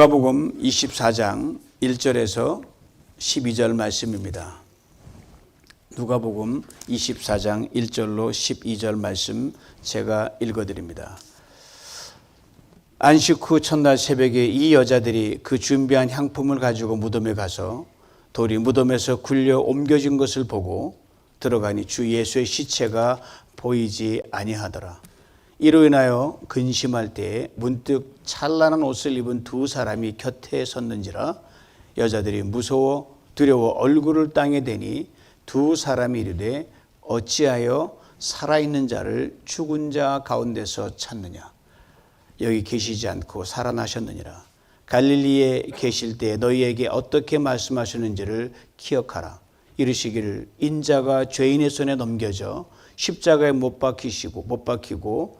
누가복음 24장 1절에서 12절 말씀입니다. 누가복음 24장 1절로 12절 말씀 제가 읽어 드립니다. 안식 후 첫날 새벽에 이 여자들이 그 준비한 향품을 가지고 무덤에 가서 돌이 무덤에서 굴려 옮겨진 것을 보고 들어가니 주 예수의 시체가 보이지 아니하더라. 이로 인하여 근심할 때에 문득 찬란한 옷을 입은 두 사람이 곁에 섰는지라 여자들이 무서워 두려워 얼굴을 땅에 대니 두 사람이 이르되 어찌하여 살아있는 자를 죽은 자 가운데서 찾느냐? 여기 계시지 않고 살아나셨느니라. 갈릴리에 계실 때 너희에게 어떻게 말씀하셨는지를 기억하라. 이르시기를 인자가 죄인의 손에 넘겨져 십자가에 못 박히시고 못 박히고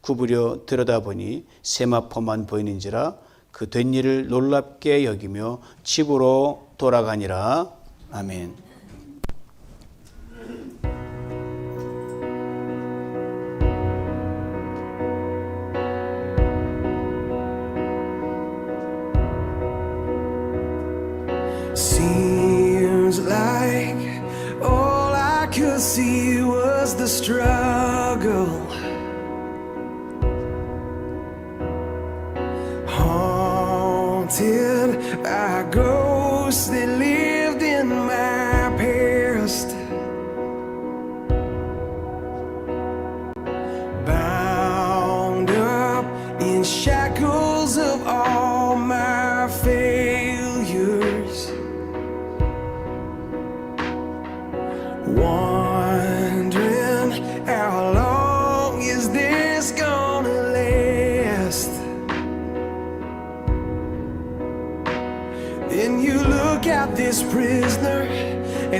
구부려 들여다보니 세마포만 보이는지라 그 된 일을 놀랍게 여기며 집으로 돌아가니라 아멘. Seems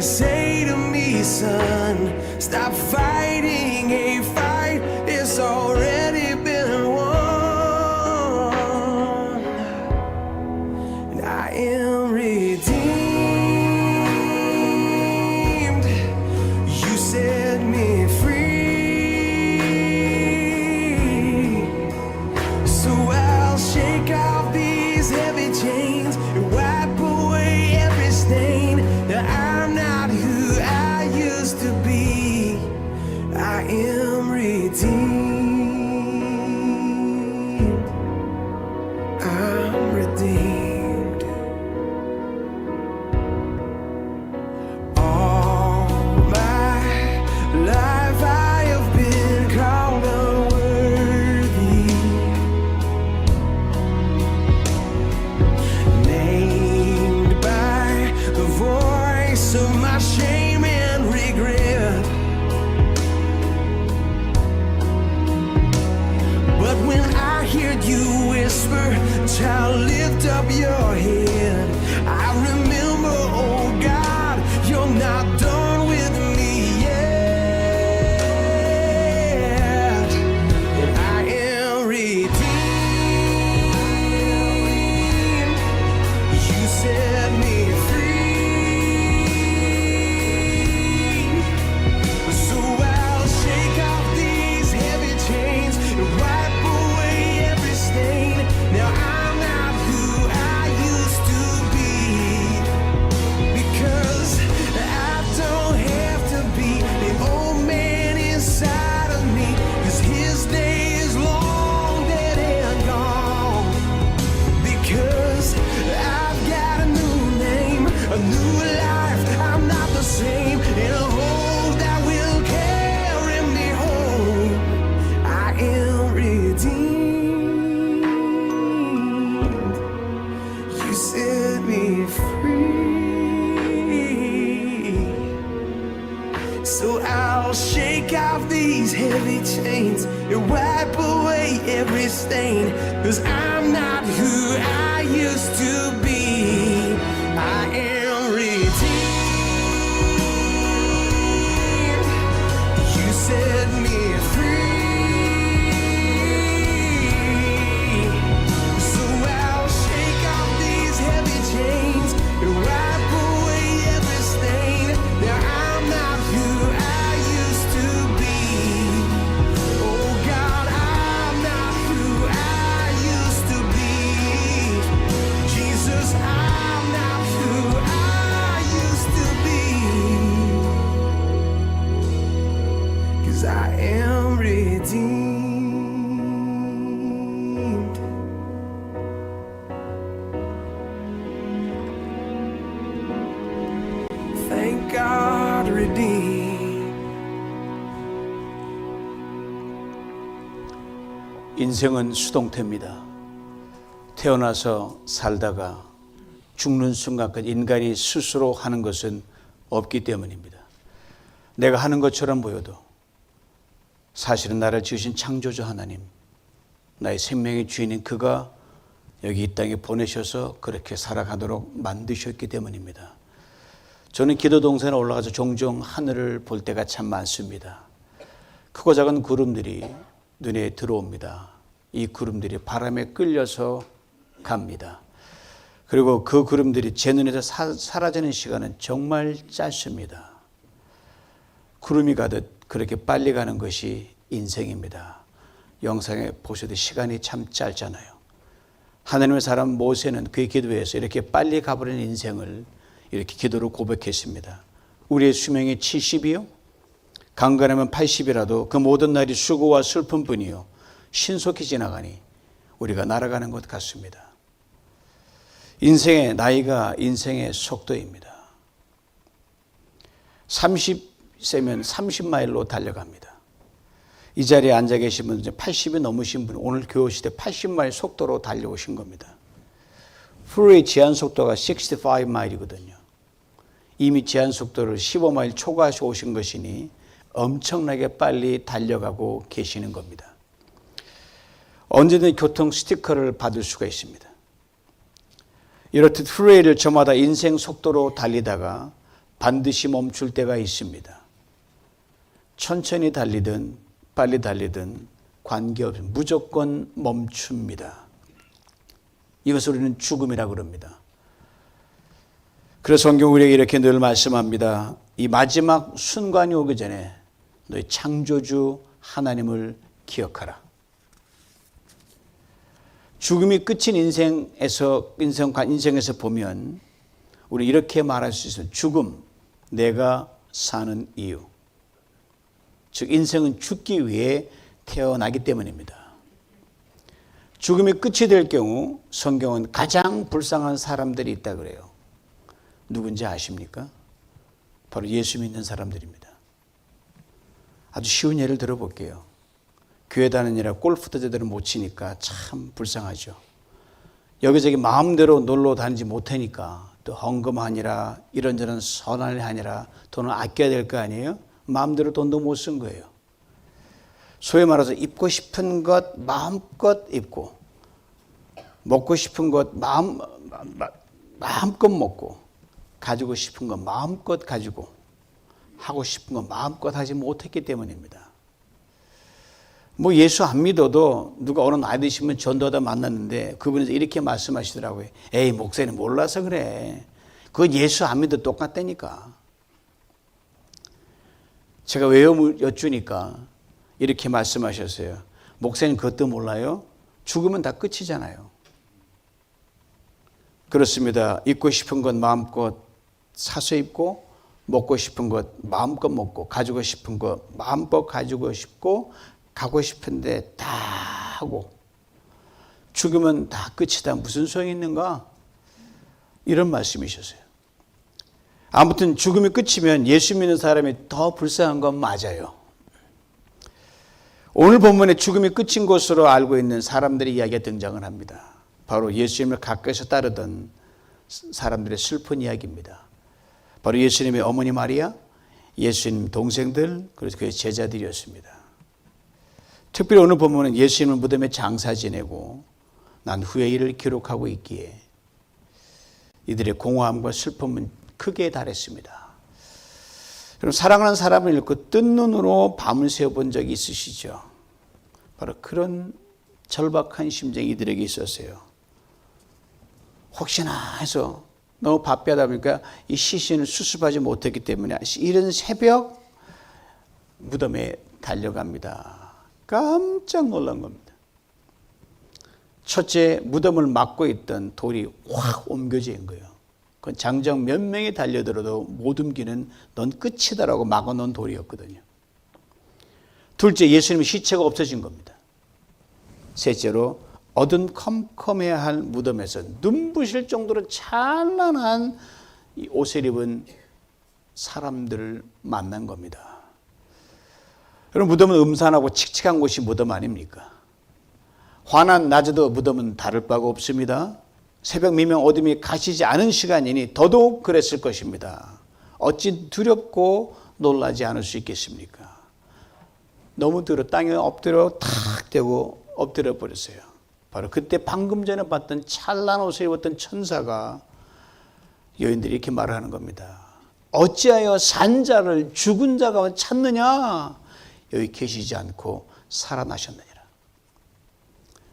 say So I'll shake off these heavy chains and wipe away every stain. Cause I'm not who I used to be. God, redeemed. 인생은 수동태입니다. 태어나서 살다가 죽는 순간까지 인간이 스스로 하는 것은 없기 때문입니다. 내가 하는 것처럼 보여도 사실은 나를 지으신 창조주 하나님, 나의 생명의 주인인 그가 여기 이 땅에 보내셔서 그렇게 살아가도록 만드셨기 때문입니다. 저는 기도 동산에 올라가서 종종 하늘을 볼 때가 참 많습니다. 크고 작은 구름들이 눈에 들어옵니다. 이 구름들이 바람에 끌려서 갑니다. 그리고 그 구름들이 제 눈에서 사, 사라지는 시간은 정말 짧습니다. 구름이 가듯 그렇게 빨리 가는 것이 인생입니다. 영상에 보셔도 시간이 참 짧잖아요. 하나님의 사람 모세는 그의 기도에서 이렇게 빨리 가버리는 인생을 이렇게 기도로 고백했습니다. 우리의 수명이 70이요? 강건하면 80이라도 그 모든 날이 수고와 슬픔뿐이요. 신속히 지나가니 우리가 날아가는 것 같습니다. 인생의 나이가 인생의 속도입니다. 30세면 30마일로 달려갑니다. 이 자리에 앉아 계신 분, 80이 넘으신 분, 오늘 교회 때 80마일 속도로 달려오신 겁니다. 프로의 제한 속도가 65마일이거든요. 이미 제한 속도를 15마일 초과하시 오신 것이니 엄청나게 빨리 달려가고 계시는 겁니다. 언제든 교통 스티커를 받을 수가 있습니다. 이렇듯 프레이를 저마다 인생 속도로 달리다가 반드시 멈출 때가 있습니다. 천천히 달리든 빨리 달리든 관계없이 무조건 멈춥니다. 이것을 우리는 죽음이라고 그럽니다. 그래서 성경 우리에게 이렇게 늘 말씀합니다. 이 마지막 순간이 오기 전에 너희 창조주 하나님을 기억하라. 죽음이 끝인 인생에서 인생 인생에서 보면 우리 이렇게 말할 수 있어요. 죽음, 내가 사는 이유. 즉 인생은 죽기 위해 태어나기 때문입니다. 죽음이 끝이 될 경우 성경은 가장 불쌍한 사람들이 있다 그래요. 누군지 아십니까? 바로 예수 믿는 사람들입니다. 아주 쉬운 예를 들어볼게요. 교회 다니느라 골프도 제대로 못 치니까 참 불쌍하죠. 여기저기 마음대로 놀러 다니지 못하니까 또 헌금하니라 이런저런 선한을 하니라 돈을 아껴야 될 거 아니에요? 마음대로 돈도 못 쓴 거예요. 소위 말해서 입고 싶은 것 마음껏 입고 먹고 싶은 것 마음 마음껏 먹고 가지고 싶은 것 마음껏 가지고 하고 싶은 것 마음껏 하지 못했기 때문입니다. 뭐 예수 안 믿어도 누가 어느 나이 드시면 전도하다 만났는데 그분이 이렇게 말씀하시더라고요. 에이 목사님 몰라서 그래. 그거 예수 안 믿어 똑같다니까. 제가 왜 여쭈니까 이렇게 말씀하셨어요. 목사님 그것도 몰라요? 죽으면 다 끝이잖아요. 그렇습니다. 입고 싶은 것 마음껏 사서 입고 먹고 싶은 것 마음껏 먹고 가지고 싶은 것 마음껏 가지고 싶고 가고 싶은데 다 하고 죽으면 다 끝이다. 무슨 소용이 있는가? 이런 말씀이셨어요. 아무튼 죽음이 끝이면 예수 믿는 사람이 더 불쌍한 건 맞아요. 오늘 본문에 죽음이 끝인 것으로 알고 있는 사람들의 이야기가 등장을 합니다. 바로 예수님을 가까이서 따르던 사람들의 슬픈 이야기입니다. 바로 예수님의 어머니 마리아, 예수님 동생들, 그래서 그의 제자들이었습니다. 특별히 오늘 본문은 예수님을 무덤에 장사 지내고 난 후에 일을 기록하고 있기에 이들의 공허함과 슬픔은 크게 달했습니다. 그럼 사랑하는 사람을 잃고 뜬 눈으로 밤을 새워본 적이 있으시죠? 바로 그런 절박한 심정이 이들에게 있었어요. 혹시나 해서 너무 바쁘다 보니까 이 시신을 수습하지 못했기 때문에 이른 새벽 무덤에 달려갑니다. 깜짝 놀란 겁니다. 첫째 무덤을 막고 있던 돌이 확 옮겨진 거예요. 그 장정 몇 명이 달려들어도 못 옮기는 넌 끝이다라고 막아놓은 돌이었거든요. 둘째 예수님의 시체가 없어진 겁니다. 셋째로 어둠컴컴해야 할 무덤에서 눈부실 정도로 찬란한 이 옷을 입은 사람들을 만난 겁니다. 여러분 무덤은 음산하고 칙칙한 곳이 무덤 아닙니까? 환한 낮에도 무덤은 다를 바가 없습니다. 새벽 미명 어둠이 가시지 않은 시간이니 더더욱 그랬을 것입니다. 어찌 두렵고 놀라지 않을 수 있겠습니까? 너무 들어 땅에 엎드려 탁 대고 엎드려 버렸어요. 바로 그때 방금 전에 봤던 찬란 옷을 입었던 천사가 여인들이 이렇게 말하는 겁니다. 어찌하여 산자를 죽은 자가 찾느냐? 여기 계시지 않고 살아나셨느니라.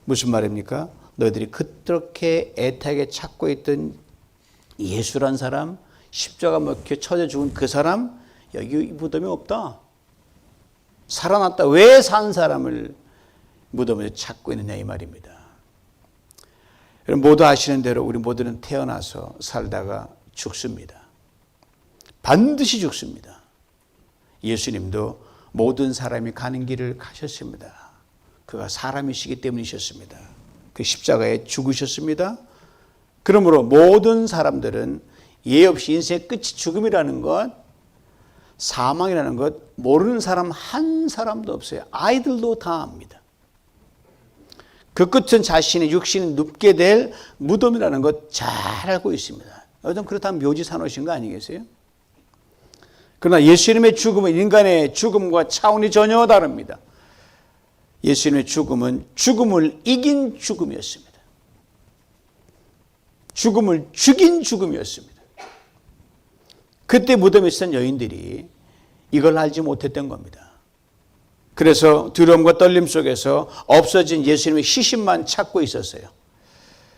무슨 말입니까? 너희들이 그렇게 애타게 찾고 있던 예수란 사람, 십자가 먹혀 쳐져 죽은 그 사람, 여기 무덤이 없다. 살아났다. 왜 산 사람을 무덤에서 찾고 있느냐 이 말입니다. 모두 아시는 대로 우리 모두는 태어나서 살다가 죽습니다. 반드시 죽습니다. 예수님도 모든 사람이 가는 길을 가셨습니다. 그가 사람이시기 때문이셨습니다. 그 십자가에 죽으셨습니다. 그러므로 모든 사람들은 예 없이 인생의 끝이 죽음이라는 것, 사망이라는 것 모르는 사람 한 사람도 없어요. 아이들도 다 압니다. 그 끝은 자신의 육신이 눕게 될 무덤이라는 것 잘 알고 있습니다. 여러분 그렇다면 묘지 사놓으신 거 아니겠어요? 그러나 예수님의 죽음은 인간의 죽음과 차원이 전혀 다릅니다. 예수님의 죽음은 죽음을 이긴 죽음이었습니다. 죽음을 죽인 죽음이었습니다. 그때 무덤에 있었던 여인들이 이걸 알지 못했던 겁니다. 그래서 두려움과 떨림 속에서 없어진 예수님의 시신만 찾고 있었어요.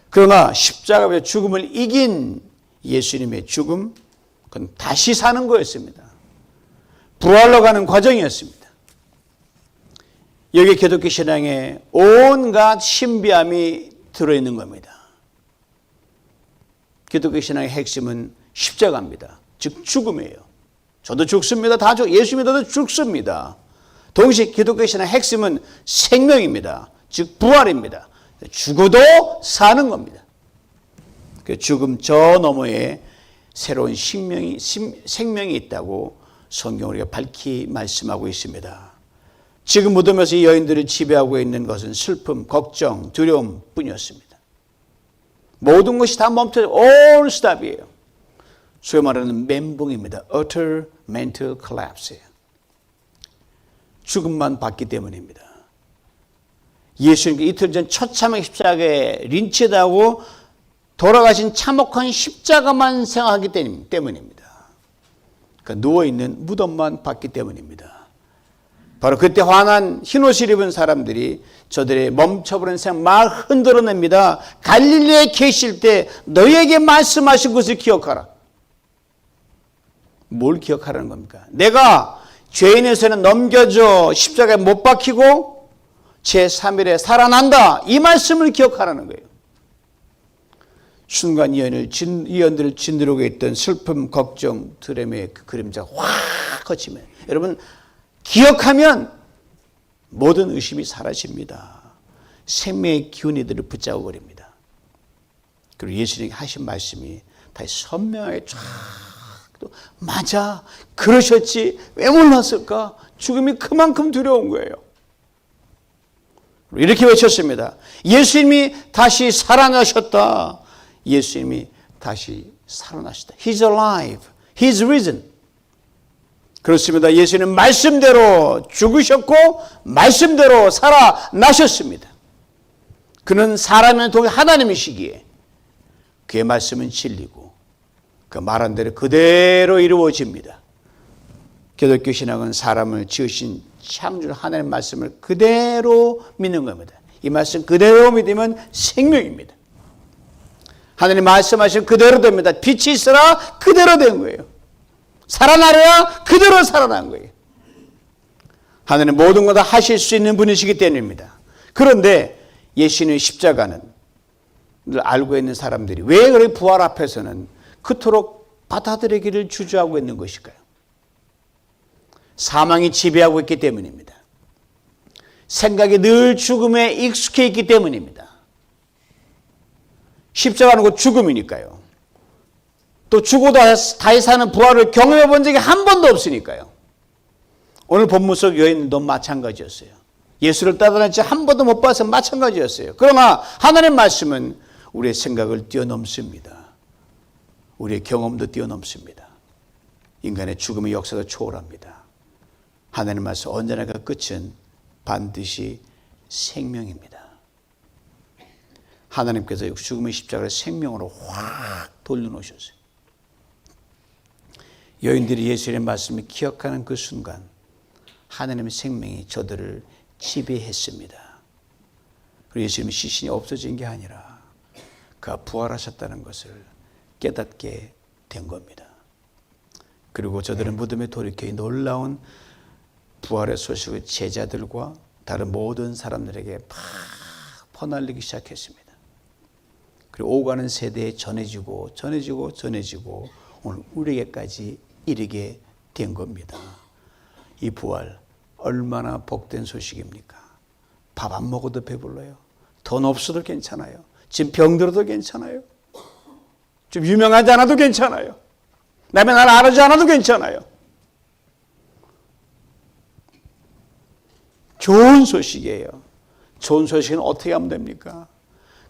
그러나 십자가의 죽음을 이긴 예수님의 죽음, 그건 다시 사는 거였습니다. 부활로 가는 과정이었습니다. 여기 기독교 신앙에 온갖 신비함이 들어있는 겁니다. 기독교 신앙의 핵심은 십자가입니다. 즉 죽음이에요. 저도 죽습니다. 다 죽, 예수 믿어도 죽습니다. 동시에 기독교 신앙의 핵심은 생명입니다. 즉 부활입니다. 죽어도 사는 겁니다. 그 죽음 저 너머에 새로운 생명이, 생명이 있다고 성경 우리가 밝히 말씀하고 있습니다. 지금 무덤에서 이 여인들을 지배하고 있는 것은 슬픔, 걱정, 두려움 뿐이었습니다. 모든 것이 다 멈춰, all stop이에요. 소위 말하는 멘붕입니다. utter mental collapse예요. 죽음만 봤기 때문입니다. 예수님께 이틀 전 처참하게 십자가에 린치다고 돌아가신 참혹한 십자가만 생각하기 때문입니다. 그러니까 누워있는 무덤만 봤기 때문입니다. 바로 그때 환한 흰옷을 입은 사람들이 저들의 멈춰버린 생각 막 흔들어냅니다. 갈릴리에 계실 때 너에게 말씀하신 것을 기억하라. 뭘 기억하라는 겁니까? 내가 죄인에서는 넘겨져 십자가에 못 박히고 제3일에 살아난다. 이 말씀을 기억하라는 거예요. 순간 이연을 진, 이연들을 진드르고 있던 슬픔, 걱정, 드램의 그 그림자 확 거치면 여러분 기억하면 모든 의심이 사라집니다. 생명의 기운이 들을 붙잡아 버립니다. 그리고 예수님이 하신 말씀이 다시 선명하게 쫙또 맞아 그러셨지 왜 몰랐을까 죽음이 그만큼 두려운 거예요. 이렇게 외쳤습니다. 예수님이 다시 살아나셨다. 예수님이 다시 살아나셨다. He's alive. He's risen. 그렇습니다. 예수님 말씀대로 죽으셨고 말씀대로 살아나셨습니다. 그는 사람의 동의 하나님이시기에 그의 말씀은 진리고 그 말한 대로 그대로 이루어집니다. 기독교 신앙은 사람을 지으신 창조 하나님 말씀을 그대로 믿는 겁니다. 이 말씀 그대로 믿으면 생명입니다. 하나님 말씀하신 그대로 됩니다. 빛이 있어라 그대로 된 거예요. 살아나려야 그대로 살아난 거예요. 하나님 모든 것 다 하실 수 있는 분이시기 때문입니다. 그런데 예수님의 십자가는 늘 알고 있는 사람들이 왜 그렇게 부활 앞에서는 그토록 받아들이기를 주저하고 있는 것일까요? 사망이 지배하고 있기 때문입니다. 생각이 늘 죽음에 익숙해 있기 때문입니다. 십자가는 곧 죽음이니까요. 또 죽어도 다시 사는 부활을 경험해 본 적이 한 번도 없으니까요. 오늘 본문 속 여인도 마찬가지였어요. 예수를 따라다니지 한 번도 못 봐서 마찬가지였어요. 그러나 하나님 말씀은 우리의 생각을 뛰어넘습니다. 우리의 경험도 뛰어넘습니다. 인간의 죽음의 역사가 초월합니다. 하나님 말씀 언제나 그 끝은 반드시 생명입니다. 하나님께서 죽음의 십자가를 생명으로 확 돌려놓으셨어요. 여인들이 예수의 말씀을 기억하는 그 순간 하나님의 생명이 저들을 지배했습니다. 그리고 예수님의 시신이 없어진 게 아니라 그가 부활하셨다는 것을 깨닫게 된 겁니다. 그리고 저들은 무덤에 돌이켜 이 놀라운 부활의 소식을 제자들과 다른 모든 사람들에게 막 퍼날리기 시작했습니다. 그리고 오가는 세대에 전해지고 전해지고 전해지고 오늘 우리에게까지 이르게 된 겁니다. 이 부활 얼마나 복된 소식입니까? 밥 안 먹어도 배불러요. 돈 없어도 괜찮아요. 지금 병들어도 괜찮아요. 좀 유명하지 않아도 괜찮아요. 남의 나를 알아지 않아도 괜찮아요. 좋은 소식이에요. 좋은 소식은 어떻게 하면 됩니까?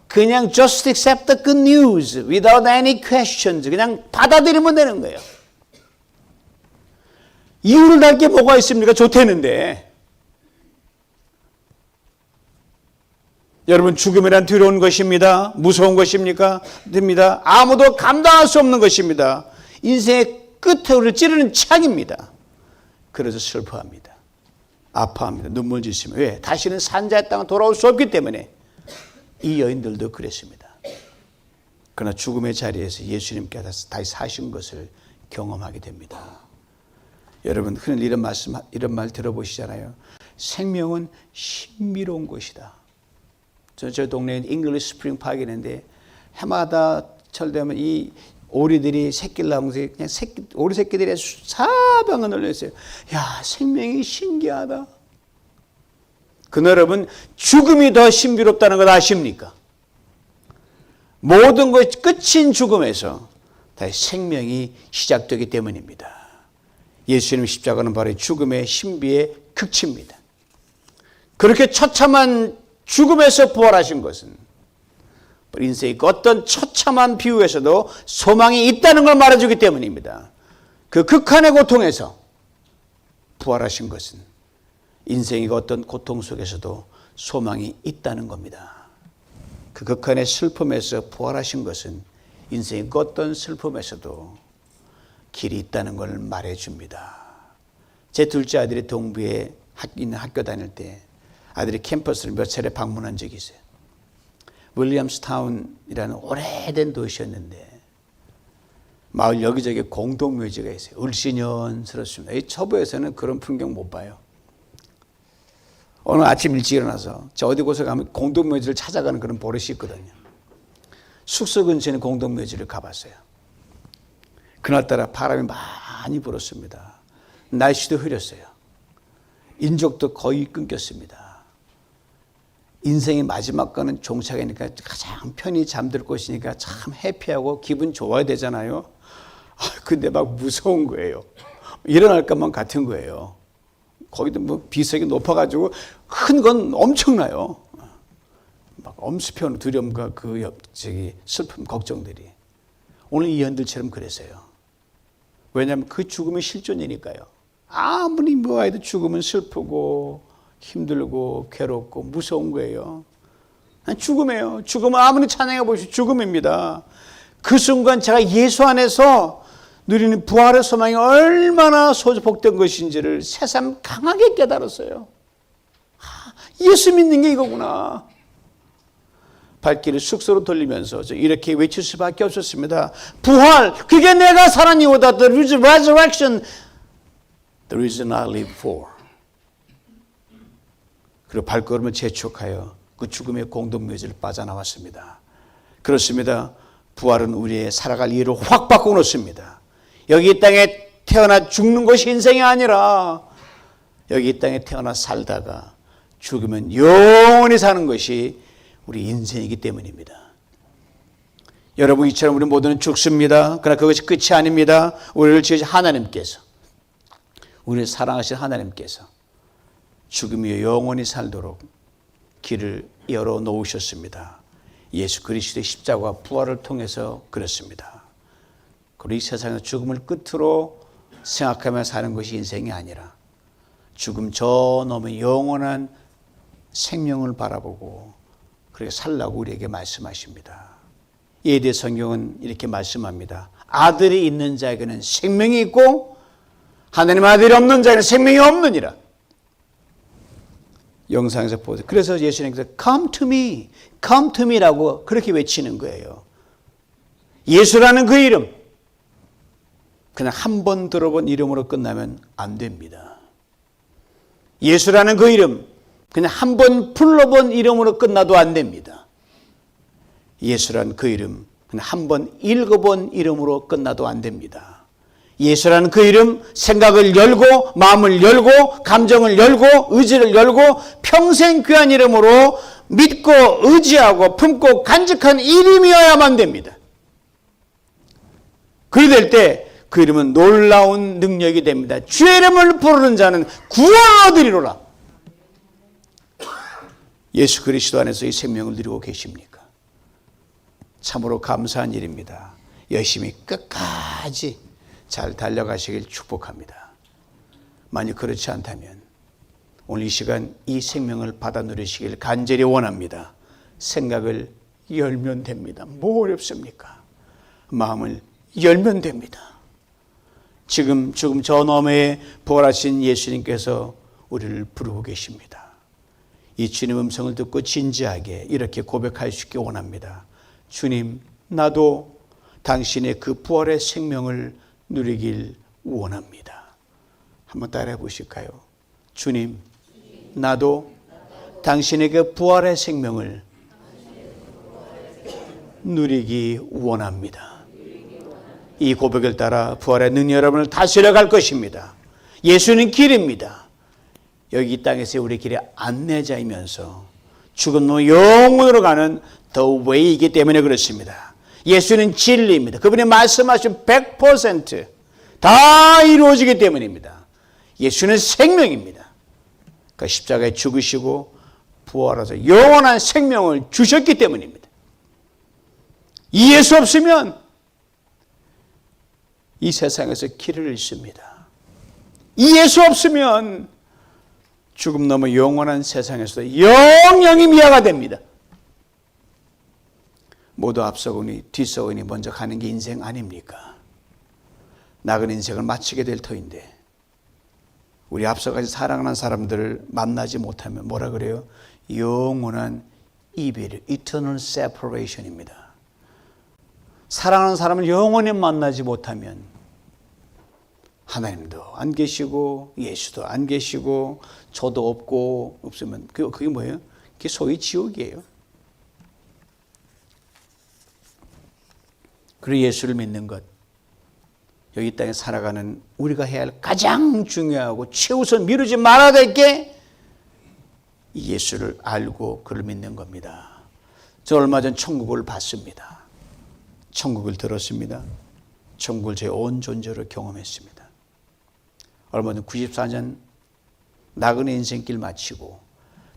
그냥 just accept the good news without any questions. 그냥 받아들이면 되는 거예요. 이유를 달 게 뭐가 있습니까? 좋대는데. 여러분 죽음이란 두려운 것입니다. 무서운 것입니까? 됩니다. 아무도 감당할 수 없는 것입니다. 인생의 우리를 찌르는 창입니다. 그래서 슬퍼합니다. 아파합니다. 눈물 짓습니다. 왜? 다시는 산자의 땅에 돌아올 수 없기 때문에 이 여인들도 그랬습니다. 그러나 죽음의 자리에서 예수님께서 다시 사신 것을 경험하게 됩니다. 여러분 흔히 이런 말씀 이런 말 들어보시잖아요. 생명은 신비로운 것이다. 저, 저 동네에 잉글리시 스프링 파크이 있는데 해마다 철되면 이 오리들이 새끼를 낳으면서 그냥 새끼, 오리 새끼들이 사방을 널렸어요. 야, 생명이 신기하다. 그 여러분, 죽음이 더 신비롭다는 걸 아십니까? 모든 것 끝인 죽음에서 다시 생명이 시작되기 때문입니다. 예수님 십자가는 바로 죽음의 신비의 극치입니다. 그렇게 처참한 죽음에서 부활하신 것은 인생의 그 어떤 처참한 비유에서도 소망이 있다는 걸 말해주기 때문입니다. 그 극한의 고통에서 부활하신 것은 인생의 그 어떤 고통 속에서도 소망이 있다는 겁니다. 그 극한의 슬픔에서 부활하신 것은 인생의 그 어떤 슬픔에서도 길이 있다는 걸 말해줍니다. 제 둘째 아들이 동부에 있는 학교 다닐 때 아들이 캠퍼스를 몇 차례 방문한 적이 있어요. 윌리엄스타운이라는 오래된 도시였는데 마을 여기저기 공동묘지가 있어요. 을씨년스럽습니다. 이 초보에서는 그런 풍경 못 봐요. 오늘 아침 일찍 일어나서 저 어디 곳에 가면 공동묘지를 찾아가는 그런 버릇이 있거든요. 숙소 근처에 공동묘지를 가봤어요. 그날따라 바람이 많이 불었습니다. 날씨도 흐렸어요. 인적도 거의 끊겼습니다. 인생의 마지막 거는 종착이니까 가장 편히 잠들 곳이니까 참 해피하고 기분 좋아야 되잖아요. 아, 근데 막 무서운 거예요. 일어날 것만 같은 거예요. 거기도 뭐 비석이 높아가지고 큰 건 엄청나요. 막 엄습해오는 두려움과 그 옆, 저기 슬픔, 걱정들이. 오늘 이 연들처럼 그랬어요. 왜냐하면 그 죽음이 실존이니까요. 아무리 뭐 해도 죽음은 슬프고 힘들고 괴롭고 무서운 거예요. 죽음이에요. 죽음은 아무리 찬양해 보시오 죽음입니다. 그 순간 제가 예수 안에서 누리는 부활의 소망이 얼마나 소복된 것인지를 새삼 강하게 깨달았어요. 아, 예수 믿는 게 이거구나. 발길을 숙소로 돌리면서 저 이렇게 외칠 수밖에 없었습니다. 부활, 그게 내가 살아난 이유다. The resurrection, the reason I live for. 그리고 발걸음을 재촉하여 그 죽음의 공동묘지를 빠져나왔습니다. 그렇습니다. 부활은 우리의 살아갈 이유를 확 바꿔놓습니다. 여기 이 땅에 태어나 죽는 것이 인생이 아니라 여기 이 땅에 태어나 살다가 죽으면 영원히 사는 것이 우리 인생이기 때문입니다. 여러분 이처럼 우리 모두는 죽습니다. 그러나 그것이 끝이 아닙니다. 우리를 지으신 하나님께서 우리를 사랑하신 하나님께서 죽음이 영원히 살도록 길을 열어 놓으셨습니다. 예수 그리스도의 십자가와 부활을 통해서 그렇습니다. 그리고 이 세상에서 죽음을 끝으로 생각하며 사는 것이 인생이 아니라 죽음 저 너머의 영원한 생명을 바라보고 그렇게 살라고 우리에게 말씀하십니다. 이에 대해 성경은 이렇게 말씀합니다. 아들이 있는 자에게는 생명이 있고 하나님 아들이 없는 자에게는 생명이 없느니라. 영상에서 보세요. 그래서 예수님께서 come to me, come to me라고 그렇게 외치는 거예요. 예수라는 그 이름. 그냥 한 번 들어본 이름으로 끝나면 안 됩니다. 예수라는 그 이름. 그냥 한 번 불러본 이름으로 끝나도 안 됩니다. 예수라는 그 이름. 그냥 한 번 읽어본 이름으로 끝나도 안 됩니다. 예수라는 그 이름 생각을 열고 마음을 열고 감정을 열고 의지를 열고 평생 귀한 이름으로 믿고 의지하고 품고 간직한 이름이어야만 됩니다. 그리 될 때 그 이름은 놀라운 능력이 됩니다. 주의 이름을 부르는 자는 구원 얻으리로라. 예수 그리스도 안에서 이 생명을 누리고 계십니까? 참으로 감사한 일입니다. 열심히 끝까지 잘 달려가시길 축복합니다. 만약 그렇지 않다면 오늘 이 시간 이 생명을 받아 누리시길 간절히 원합니다. 생각을 열면 됩니다. 뭐 어렵습니까? 마음을 열면 됩니다. 지금 지금 저 너머에 부활하신 예수님께서 우리를 부르고 계십니다. 이 주님 음성을 듣고 진지하게 이렇게 고백할 수 있게 원합니다. 주님, 나도 당신의 그 부활의 생명을 누리길 원합니다. 한번 따라해 보실까요? 주님, 나도 당신의 그 부활의 생명을 누리기 원합니다. 이 고백을 따라 부활의 능력 여러분을 다스려 갈 것입니다. 예수는 길입니다. 여기 이 땅에서 우리 길의 안내자이면서 죽은 후 영원으로 가는 The Way이기 때문에 그렇습니다. 예수는 진리입니다. 그분이 말씀하신 100%다 이루어지기 때문입니다. 예수는 생명입니다. 그 십자가에 죽으시고 부활하셔서 영원한 생명을 주셨기 때문입니다. 이 예수 없으면 이 세상에서 길을 잃습니다. 이 예수 없으면 죽음 넘어 영원한 세상에서 영영이 미화가 됩니다. 모두 앞서거니 뒤서거니 먼저 가는 게 인생 아닙니까? 나은 인생을 마치게 될 터인데 우리 앞서까지 사랑하는 사람들을 만나지 못하면 뭐라 그래요? 영원한 이별, eternal separation입니다. 사랑하는 사람을 영원히 만나지 못하면 하나님도 안 계시고 예수도 안 계시고 저도 없고 없으면 그- 그게 뭐예요? 그게 소위 지옥이에요. 그리고 예수를 믿는 것 여기 이 땅에 살아가는 우리가 해야 할 가장 중요하고 최우선 미루지 말아야 될 게 예수를 알고 그를 믿는 겁니다. 저 얼마 전 천국을 봤습니다. 천국을 들었습니다. 천국을 제 온 존재로 경험했습니다. 얼마 전 94년 나그네 인생길 마치고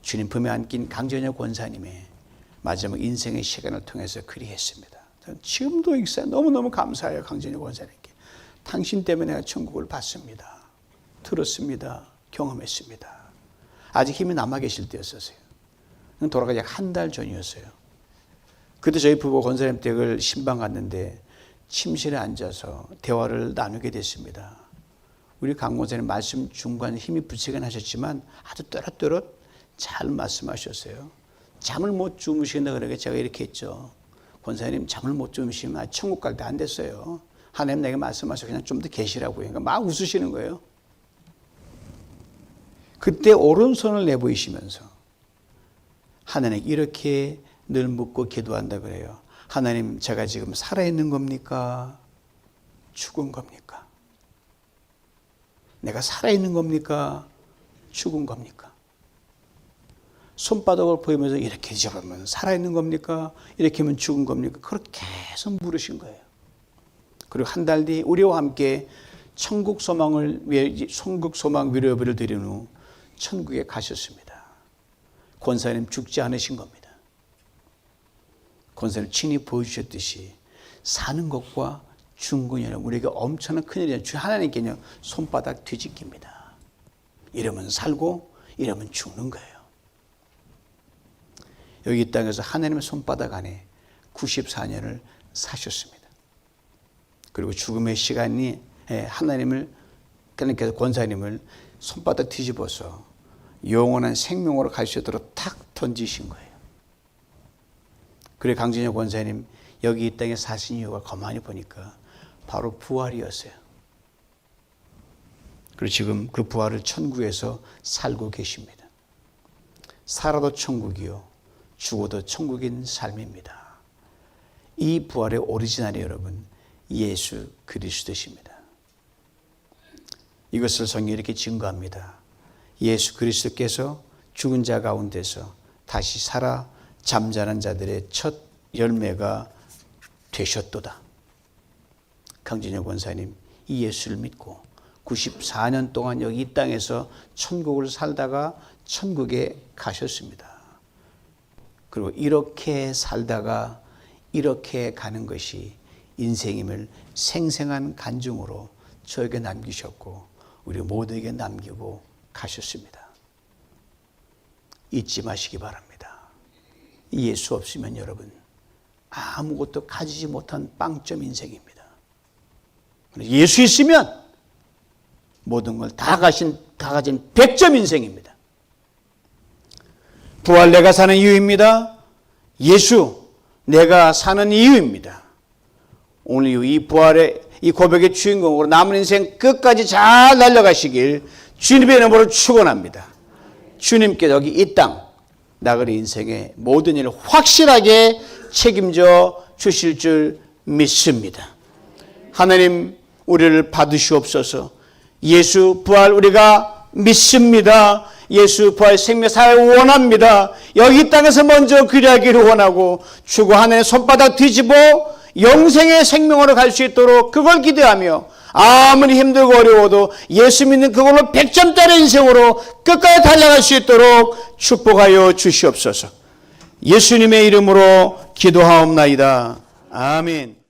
주님 품에 안긴 강전혁 권사님의 마지막 인생의 시간을 통해서 그리했습니다. 지금도 익사에 너무너무 감사해요. 강전혁 권사님께. 당신 때문에 천국을 봤습니다. 들었습니다. 경험했습니다. 아직 힘이 남아 계실 때였었어요. 돌아가기 약한 달 전이었어요. 그때 저희 부부 권사님 댁을 신방 갔는데 침실에 앉아서 대화를 나누게 됐습니다. 우리 강 권사님 말씀 중간에 힘이 부치긴 하셨지만 아주 또렷또렷 잘 말씀하셨어요. 잠을 못 주무신다 그러게 제가 이렇게 했죠. 권사님 잠을 못 주무시면 아, 천국 갈 때 안 됐어요. 하나님 내게 말씀하셔 그냥 좀 더 계시라고요. 그러니까 막 웃으시는 거예요. 그때 오른손을 내보이시면서 하나님 이렇게 늘 묻고 기도한다 그래요. 하나님 제가 지금 살아있는 겁니까? 죽은 겁니까? 내가 살아있는 겁니까? 죽은 겁니까? 손바닥을 보이면서 이렇게 잡으면 살아있는 겁니까? 이렇게 하면 죽은 겁니까? 그렇게 계속 물으신 거예요. 그리고 한 달 뒤 우리와 함께 천국 소망을 위해 천국 소망 위로 예배를 드린 후 천국에 가셨습니다. 권사님 죽지 않으신 겁니다. 권사님 친히 보여주셨듯이 사는 것과 것이라 우리에게 엄청난 큰일이야. 주 하나님께는 손바닥 뒤집기입니다. 이러면 살고 이러면 죽는 거예요. 여기 이 땅에서 하나님의 손바닥 안에 94년을 사셨습니다. 그리고 죽음의 시간이 예, 하나님을 그러니까 권사님을 손바닥 뒤집어서 영원한 생명으로 갈 수 있도록 탁 던지신 거예요. 그래 강진혁 권사님 여기 이 땅에 사신 이유가 가만히 보니까 바로 부활이었어요. 그리고 지금 그 부활을 천국에서 살고 계십니다. 살아도 천국이요. 죽어도 천국인 삶입니다. 이 부활의 오리지널이 여러분 예수 그리스도십니다. 이것을 성경이 이렇게 증거합니다. 예수 그리스도께서 죽은 자 가운데서 다시 살아 잠자는 자들의 첫 열매가 되셨도다. 강진혁 원사님 이 예수를 믿고 94년 동안 여기 이 땅에서 천국을 살다가 천국에 가셨습니다. 그리고 이렇게 살다가 이렇게 가는 것이 인생임을 생생한 간증으로 저에게 남기셨고 우리 모두에게 남기고 가셨습니다. 잊지 마시기 바랍니다. 예수 없으면 여러분 아무것도 가지지 못한 빵점 인생입니다. 예수 있으면 모든 걸 다 가신 다 가진 100점 인생입니다. 부활 내가 사는 이유입니다. 예수 내가 사는 이유입니다. 오늘 이 부활의 이 고백의 주인공으로 남은 인생 끝까지 잘 날려가시길 주님의 이름으로 축원합니다. 주님께 여기 이 땅 나그네 인생의 모든 일을 확실하게 책임져 주실 줄 믿습니다. 하나님 우리를 받으시옵소서. 예수 부활 우리가 믿습니다. 예수 부활 생명 살 원합니다. 여기 이 땅에서 먼저 그리하기를 원하고 주고 하나님의 손바닥 뒤집어 영생의 생명으로 갈 수 있도록 그걸 기대하며 아무리 힘들고 어려워도 예수 믿는 그걸로 100점짜리 인생으로 끝까지 달려갈 수 있도록 축복하여 주시옵소서. 예수님의 이름으로 기도하옵나이다. 아멘.